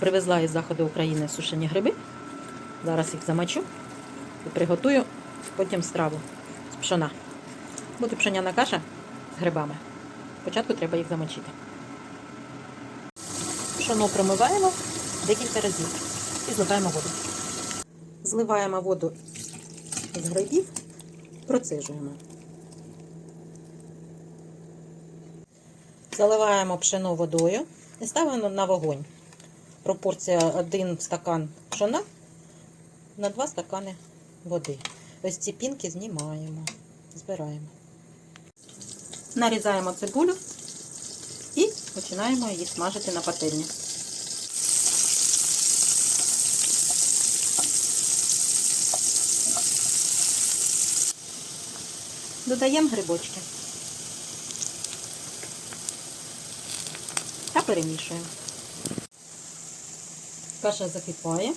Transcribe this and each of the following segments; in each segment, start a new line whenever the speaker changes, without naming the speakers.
Привезла із заходу України сушені гриби. Зараз їх замочу і приготую потім страву з пшона. Буде пшеняна каша з грибами. Спочатку треба їх замочити. Пшоно промиваємо декілька разів і зливаємо воду. Зливаємо воду з грибів, процежуємо. Заливаємо пшено водою і ставимо на вогонь. Пропорція 1 стакан пшона на 2 стакани води. Ось ці пінки знімаємо, збираємо. Нарізаємо цибулю і починаємо її смажити на пательні. Додаємо грибочки. Та перемішуємо. Каша закипає.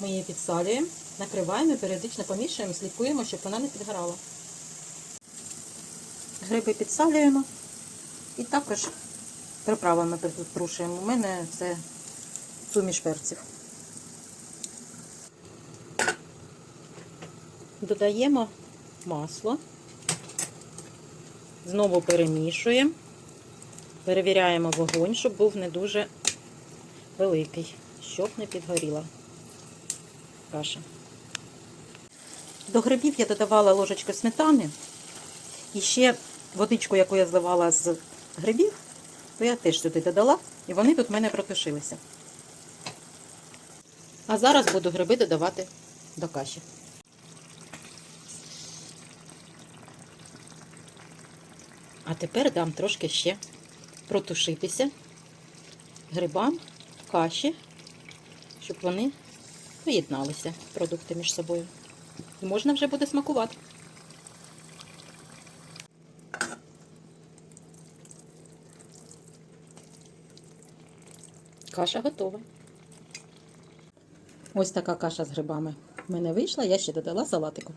Ми її підсалюємо, накриваємо періодично помішуємо, слідкуємо, щоб вона не підгорала. Гриби підсалюємо і також приправами притрушуємо. У мене це суміш перців. Додаємо масло. Знову перемішуємо. Перевіряємо вогонь, щоб був не дуже великий, щоб не підгоріла каша. До грибів я додавала ложечку сметани. І ще водичку, яку я зливала з грибів, то я теж сюди додала, і вони тут в мене протушилися. А зараз буду гриби додавати до каші. А тепер дам трошки ще протушитися грибам, каші, щоб вони поєдналися, продукти між собою. І можна вже буде смакувати. Каша готова. Ось така каша з грибами в мене вийшла, я ще додала салатику.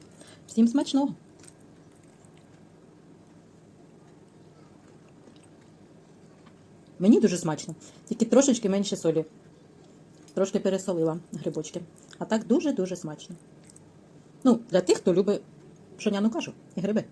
Всім смачного! Мені дуже смачно, тільки трошечки менше солі. Трошки пересолила грибочки. А так дуже-дуже смачно. Ну, для тих, хто любить пшоняну кашу і гриби.